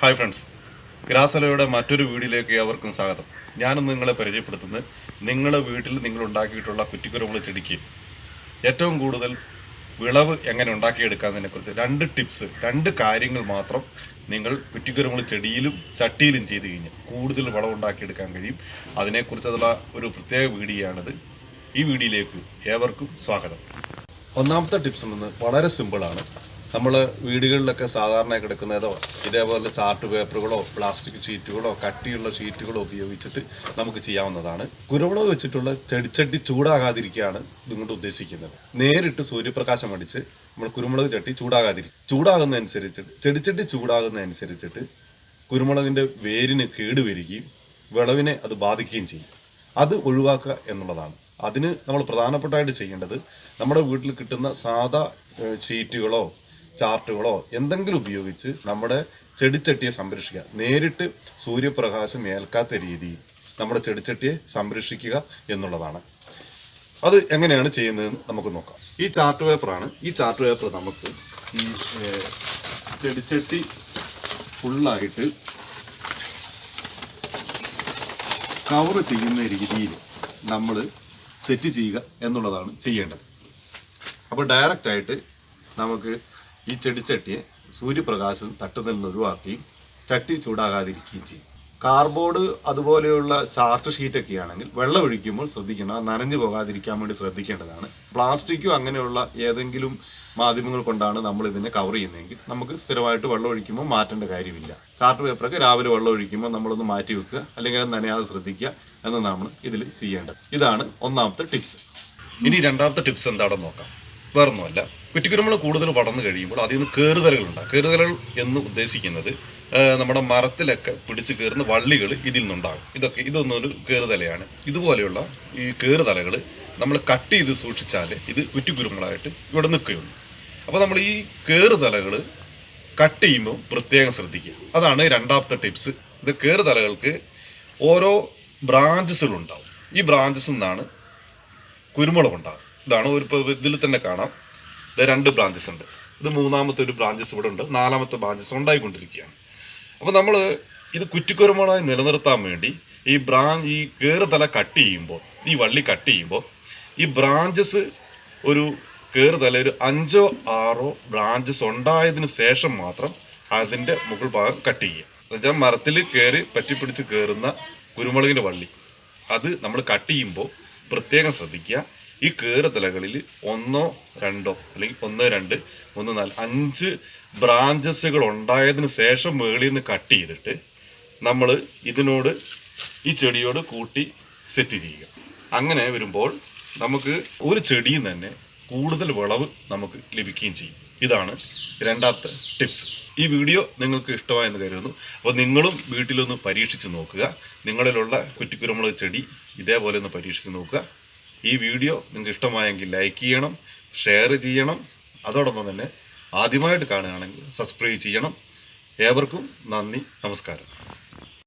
Hi friends ഗ്രാസലയുടെ മറ്റൊരു വീഡിയോയിലേക്ക് ഏവർക്കും സ്വാഗതം. ഞാനിന്ന് നിങ്ങളെ പരിചയപ്പെടുത്തുന്നത് നിങ്ങളുടെ വീട്ടിൽ നിങ്ങൾ ഉണ്ടാക്കിയിട്ടുള്ള കുറ്റിക്കുരുമുളക് ചെടിക്ക്. ഏറ്റവും കൂടുതൽ വിളവ് എങ്ങനെ ഉണ്ടാക്കിയെടുക്കാമെന്നതിനെ കുറിച്ച് രണ്ട് ടിപ്സ് രണ്ട് കാര്യങ്ങൾ മാത്രം നിങ്ങൾ കുറ്റിക്കുരുമുളക് ചെടിയിലും ചട്ടിയിലും ചെയ്ത് കഴിഞ്ഞാൽ കൂടുതൽ വളം ഉണ്ടാക്കിയെടുക്കാൻ കഴിയും. അതിനെക്കുറിച്ചുള്ള ഒരു പ്രത്യേക വീഡിയോ ആണിത് ഈ വീഡിയോയിലേക്ക് ഏവർക്കും സ്വാഗതം. ഒന്നാമത്തെ ടിപ്സ് എന്ന് വളരെ സിമ്പിളാണ് നമ്മൾ വീടുകളിലൊക്കെ സാധാരണ കിടക്കുന്നതോ ഇതേപോലെ ചാർട്ട് പേപ്പറുകളോ പ്ലാസ്റ്റിക് ഷീറ്റുകളോ കട്ടിയുള്ള ഷീറ്റുകളോ ഉപയോഗിച്ചിട്ട് നമുക്ക് ചെയ്യാവുന്നതാണ്. കുരുമുളക് വെച്ചിട്ടുള്ള ചെടിച്ചട്ടി ചൂടാകാതിരിക്കുകയാണ് ഇതുകൊണ്ട് ഉദ്ദേശിക്കുന്നത്. നേരിട്ട് സൂര്യപ്രകാശം അടിച്ച് നമ്മൾ കുരുമുളക് ചട്ടി ചൂടാകാതിരിക്കും ചൂടാകുന്നതനുസരിച്ചിട്ട് ചെടിച്ചട്ടി ചൂടാകുന്നതനുസരിച്ചിട്ട് കുരുമുളകിന്റെ വേരിന് കേടുവരികയും വിളവിനെ അത് ബാധിക്കുകയും ചെയ്യും. അത് ഒഴിവാക്കുക എന്നുള്ളതാണ്. അതിന് നമ്മൾ പ്രധാനപ്പെട്ടായിട്ട് ചെയ്യേണ്ടത് നമ്മുടെ വീട്ടിൽ കിട്ടുന്ന സാധാ ഷീറ്റുകളോ ചാർട്ടുകളോ എന്തെങ്കിലും ഉപയോഗിച്ച് നമ്മുടെ ചെടിച്ചട്ടിയെ സംരക്ഷിക്കുക. നേരിട്ട് സൂര്യപ്രകാശം ഏൽക്കാത്ത രീതിയിൽ നമ്മുടെ ചെടിച്ചട്ടിയെ സംരക്ഷിക്കുക എന്നുള്ളതാണ്. അത് എങ്ങനെയാണ് ചെയ്യുന്നതെന്ന് നമുക്ക് നോക്കാം. ഈ ചാർട്ട് പേപ്പറാണ്. ഈ ചാർട്ട് പേപ്പർ നമുക്ക് ഈ ചെടിച്ചട്ടി ഫുള്ളായിട്ട് കവർ ചെയ്യുന്ന രീതിയിൽ നമ്മൾ സെറ്റ് ചെയ്യുക എന്നുള്ളതാണ് ചെയ്യേണ്ടത്. അപ്പോൾ ഡയറക്റ്റായിട്ട് നമുക്ക് ഈ ചെടിച്ചട്ടിയെ സൂര്യപ്രകാശം തട്ടുന്നതിൽ നിന്ന് ഒഴിവാക്കുകയും ചട്ടി ചൂടാകാതിരിക്കുകയും ചെയ്യും. കാർബോർഡ് അതുപോലെയുള്ള ചാർട്ട് ഷീറ്റൊക്കെ ആണെങ്കിൽ വെള്ളം ഒഴിക്കുമ്പോൾ ശ്രദ്ധിക്കണം നനഞ്ഞു പോകാതിരിക്കാൻ വേണ്ടി ശ്രദ്ധിക്കേണ്ടതാണ്. പ്ലാസ്റ്റിക്കും അങ്ങനെയുള്ള ഏതെങ്കിലും മാധ്യമങ്ങൾ കൊണ്ടാണ് നമ്മൾ ഇതിനെ കവർ ചെയ്യുന്നതെങ്കിൽ നമുക്ക് സ്ഥിരമായിട്ട് വെള്ളം ഒഴിക്കുമ്പോൾ മാറ്റേണ്ട കാര്യമില്ല. ചാർട്ട് പേപ്പറൊക്കെ രാവിലെ വെള്ളം ഒഴിക്കുമ്പോൾ നമ്മളൊന്ന് മാറ്റി വെക്കുക. അല്ലെങ്കിൽ അത് നനയാതെ ശ്രദ്ധിക്കുക എന്ന് നമ്മൾ ഇതിൽ ചെയ്യേണ്ടത്. ഇതാണ് ഒന്നാമത്തെ ടിപ്സ്. ഇനി രണ്ടാമത്തെ ടിപ്സ് എന്താണെന്ന് നോക്കാം. വേറൊന്നുമല്ല. കുറ്റിക്കുരുമുളക് കൂടുതൽ വളർന്നു കഴിയുമ്പോൾ അതിൽ നിന്ന് കയറുതലുകൾ ഉണ്ടാകും കയറുതലുകൾ എന്ന് ഉദ്ദേശിക്കുന്നത് നമ്മുടെ മരത്തിലൊക്കെ പിടിച്ച് കയറുന്ന വള്ളികൾ ഇതിൽ നിന്നുണ്ടാകും. ഇതൊക്കെ ഇതൊന്നൊരു കയറുതലയാണ് ഇതുപോലെയുള്ള ഈ കേറുതലകൾ നമ്മൾ കട്ട് ചെയ്ത് സൂക്ഷിച്ചാൽ ഇത് കുറ്റിക്കുരുമുളകായിട്ട് ഇവിടെ നിൽക്കുകയുള്ളൂ. അപ്പോൾ നമ്മൾ ഈ കേറുതലകൾ കട്ട് ചെയ്യുമ്പോൾ പ്രത്യേകം ശ്രദ്ധിക്കുക. അതാണ് രണ്ടാമത്തെ ടിപ്സ്. ഇത് കേറുതലകൾക്ക് ഓരോ ബ്രാഞ്ചസുകളുണ്ടാവും ഈ ബ്രാഞ്ചസിൽ നിന്നാണ് കുരുമുളക് ഉണ്ടാകും ഇതാണ് ഒരു ഇതിൽ തന്നെ കാണാം. ഇത് രണ്ട് ബ്രാഞ്ചസ് ഉണ്ട്. ഇത് മൂന്നാമത്തെ ഒരു ബ്രാഞ്ചസ് ഇവിടെ ഉണ്ട്. നാലാമത്തെ ബ്രാഞ്ചസ് ഉണ്ടായിക്കൊണ്ടിരിക്കുകയാണ്. അപ്പോൾ നമ്മൾ ഇത് കുറ്റിക്കുരുമുളകായി നിലനിർത്താൻ വേണ്ടി ഈ ബ്രാഞ്ച് ഈ കയറുതല കട്ട് ചെയ്യുമ്പോൾ ഈ വള്ളി കട്ട് ചെയ്യുമ്പോൾ ഈ ബ്രാഞ്ചസ് ഒരു കയറുതല ഒരു അഞ്ചോ ആറോ ബ്രാഞ്ചസ് ഉണ്ടായതിന് ശേഷം മാത്രം അതിന്റെ മുകൾ ഭാഗം കട്ട് ചെയ്യുക. എന്നുവെച്ചാൽ മരത്തിൽ കയറി പറ്റിപ്പിടിച്ച് കയറുന്ന കുരുമുളകിന്റെ വള്ളി. അത് നമ്മൾ കട്ട് ചെയ്യുമ്പോൾ പ്രത്യേകം ശ്രദ്ധിക്കുക. ഈ കീറുതലകളിൽ ഒന്നോ രണ്ടോ അല്ലെങ്കിൽ ഒന്ന് രണ്ട് മൂന്ന് നാല് അഞ്ച് ബ്രാഞ്ചസുകൾ ഉണ്ടായതിന് ശേഷം മേളിൽ നിന്ന് കട്ട് ചെയ്തിട്ട് നമ്മൾ ഇതിനോട് ഈ ചെടിയോട് കൂട്ടി സെറ്റ് ചെയ്യുക. അങ്ങനെ വരുമ്പോൾ നമുക്ക് ഒരു ചെടിയിൽ തന്നെ കൂടുതൽ വിളവ് നമുക്ക് ലഭിക്കുകയും ചെയ്യും. ഇതാണ് രണ്ടാമത്തെ ടിപ്സ് ഈ വീഡിയോ നിങ്ങൾക്ക് ഇഷ്ടമായെന്ന് കരുതുന്നു. അപ്പോൾ നിങ്ങളും വീട്ടിലൊന്ന് പരീക്ഷിച്ച് നോക്കുക. നിങ്ങളിലുള്ള കുറ്റിക്കുരുമുളക് ചെടി ഇതേപോലെ ഒന്ന് പരീക്ഷിച്ച് നോക്കുക. ഈ വീഡിയോ നിങ്ങൾക്ക് ഇഷ്ടമായെങ്കിൽ ലൈക്ക് ചെയ്യണം ഷെയർ ചെയ്യണം. അതോടൊപ്പം തന്നെ ആദ്യമായിട്ട് കാണുകയാണെങ്കിൽ സബ്സ്ക്രൈബ് ചെയ്യണം. ഏവർക്കും നന്ദി നമസ്കാരം.